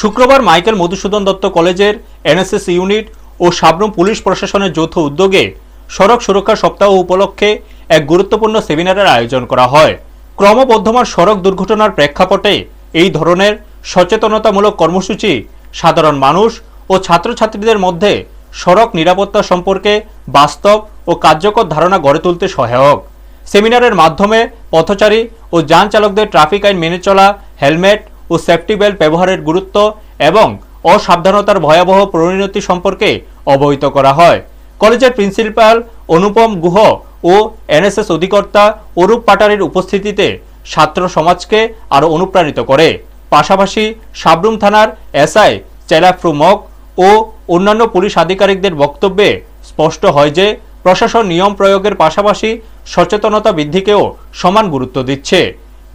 শুক্রবার মাইকেল মধুসূদন দত্ত কলেজের NSS unit ও সাবরুম পুলিশ প্রশাসনের যৌথ উদ্যোগে সড়ক সুরক্ষা সপ্তাহ উপলক্ষে এক গুরুত্বপূর্ণ সেমিনারের আয়োজন করা হয়। ক্রমবর্ধমান সড়ক দুর্ঘটনার প্রেক্ষাপটে এই ধরনের সচেতনতামূলক কর্মসূচি সাধারণ মানুষ ও ছাত্রছাত্রীদের মধ্যে সড়ক নিরাপত্তা সম্পর্কে বাস্তব ও কার্যকর ধারণা গড়ে তুলতে সহায়ক। সেমিনারের মাধ্যমে পথচারী ও যান চালকদের ট্রাফিক আইন মেনে চলা, হেলমেট ও সেফটি বেল্ট ব্যবহারের গুরুত্ব এবং অসাবধানতার ভয়াবহ পরিণতি সম্পর্কে অবহিত করা হয়। কলেজের প্রিন্সিপাল অনুপম গুহ ও এনএসএস অধিকর্তা অরূপ পাটারির উপস্থিতিতে ছাত্র সমাজকে আরও অনুপ্রাণিত করে। পাশাপাশি সাবরুম থানার এসআই চেলাফ্রু মগ ও অন্যান্য পুলিশ আধিকারিকদের বক্তব্যে স্পষ্ট হয় যে, প্রশাসন নিয়ম প্রয়োগের পাশাপাশি সচেতনতা বৃদ্ধিকেও সমান গুরুত্ব দিচ্ছে।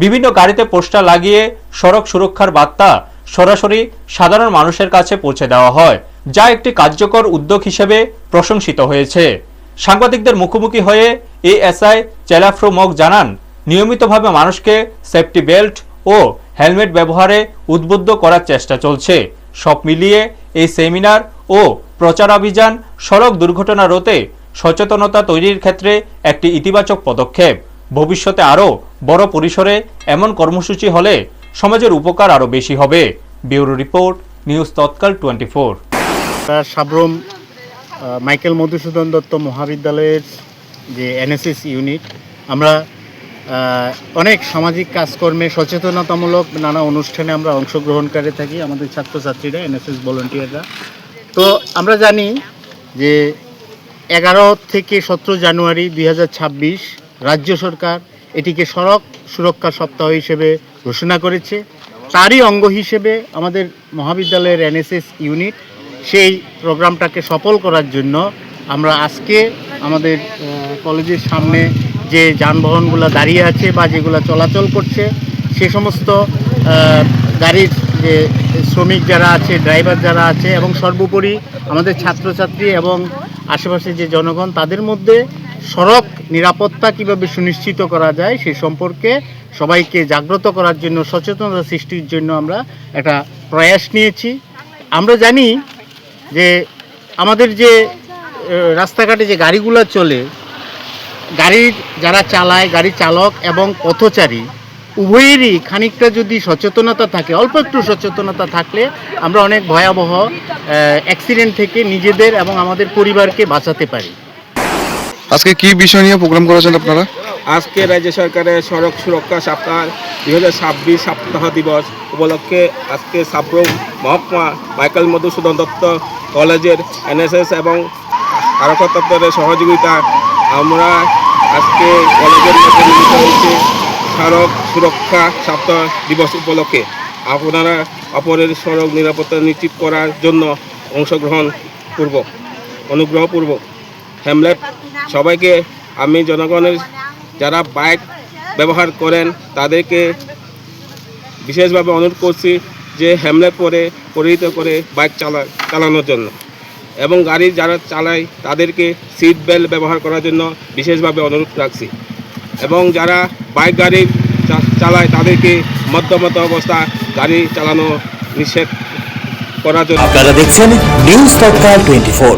বিভিন্ন গাড়িতে পোস্টার লাগিয়ে সড়ক সুরক্ষার বার্তা সরাসরি সাধারণ মানুষের কাছে পৌঁছে দেওয়া হয়, যা একটি কার্যকর উদ্যোগ হিসেবে প্রশংসিত হয়েছে। সাংবাদিকদের মুখোমুখি হয়ে এএসআই চেলাফ্রো মগ জানান, নিয়মিতভাবে মানুষকে সেফটি বেল্ট ও হেলমেট ব্যবহারে উদ্বুদ্ধ করার চেষ্টা চলছে। সব মিলিয়ে এই সেমিনার ও প্রচারাভিযান সড়ক দুর্ঘটনা রোধে সচেতনতা তৈরির ক্ষেত্রে একটি ইতিবাচক পদক্ষেপ। ভবিষ্যতে আরও বড় পরিসরে এমন কর্মসূচি হলে সমাজের উপকার আরও বেশি হবে। Bureau report, news Tatkal twenty four. Sabroom Michael Madhusudan Dutta মহাবিদ্যালয়ের যে এনএসএস ইউনিট, আমরা অনেক সামাজিক কাজকর্মে সচেতনতামূলক নানা অনুষ্ঠানে আমরা অংশগ্রহণ করে থাকি, আমাদের ছাত্রছাত্রীরা, এনএসএস ভলেন্টিয়াররা। তো আমরা জানি যে এগারো থেকে সতেরো জানুয়ারি দুই হাজার ছাব্বিশ রাজ্য সরকার এটিকে সড়ক সুরক্ষা সপ্তাহ হিসেবে ঘোষণা করেছে। তারই অঙ্গ হিসেবে আমাদের মহাবিদ্যালয়ের এনএসএস ইউনিট সেই প্রোগ্রামটাকে সফল করার জন্য আমরা আজকে আমাদের কলেজের সামনে যে যানবাহনগুলো দাঁড়িয়ে আছে বা যেগুলো চলাচল করছে, সে সমস্ত গাড়ির যে শ্রমিক যারা আছে, ড্রাইভার যারা আছে এবং সর্বোপরি আমাদের ছাত্রছাত্রী এবং আশেপাশে যে জনগণ, তাদের মধ্যে সড়ক নিরাপত্তা কীভাবে সুনিশ্চিত করা যায় সে সম্পর্কে সবাইকে জাগ্রত করার জন্য, সচেতনতা সৃষ্টির জন্য আমরা একটা প্রয়াস নিয়েছি। আমরা জানি যে আমাদের যে রাস্তাঘাটে যে গাড়িগুলো চলে, গাড়ির যারা চালায়, গাড়ি চালক এবং পথচারী, উভয়েরই খানিকটা যদি সচেতনতা থাকে, অল্প একটু সচেতনতা থাকলে আমরা অনেক ভয়াবহ অ্যাক্সিডেন্ট থেকে নিজেদের এবং আমাদের পরিবারকে বাঁচাতে পারি। আজকে কি বিষয় নিয়ে প্রোগ্রাম করেছেন আপনারা? আজকে রাজ্য সরকারের সড়ক সুরক্ষা সপ্তাহ দুই হাজার ছাব্বিশ সপ্তাহ দিবস উপলক্ষে আজকে সাবরুম মহকুমা মাইকেল মধুসূদন দত্ত কলেজের এনএসএস এবং আরক্ষা দপ্তরের সহযোগিতা আমরা আজকে কলেজের মধ্যে সড়ক সুরক্ষা সপ্তাহ দিবস উপলক্ষে আপনারা অপরের সড়ক নিরাপত্তা নিশ্চিত করার জন্য অংশগ্রহণ পূর্বক অনুগ্রহপূর্বক হেমলেট সবাইকে আমি জনগণের যারা বাইক ব্যবহার করেন, তাদেরকে বিশেষভাবে অনুরোধ করছি যে হ্যামলেট পরে পরিহিত করে বাইক চালা চালানোর জন্য। এবং গাড়ি যারা চালায়, তাদেরকে সিট বেল্ট ব্যবহার করার জন্য বিশেষভাবে অনুরোধ রাখছি। এবং যারা বাইক গাড়ি চালায়, তাদেরকে মধ্যমত অবস্থা গাড়ি চালানো নিষেধ করার জন্য। আপনারা দেখছেন নিউজ টোয়েন্টি ফোর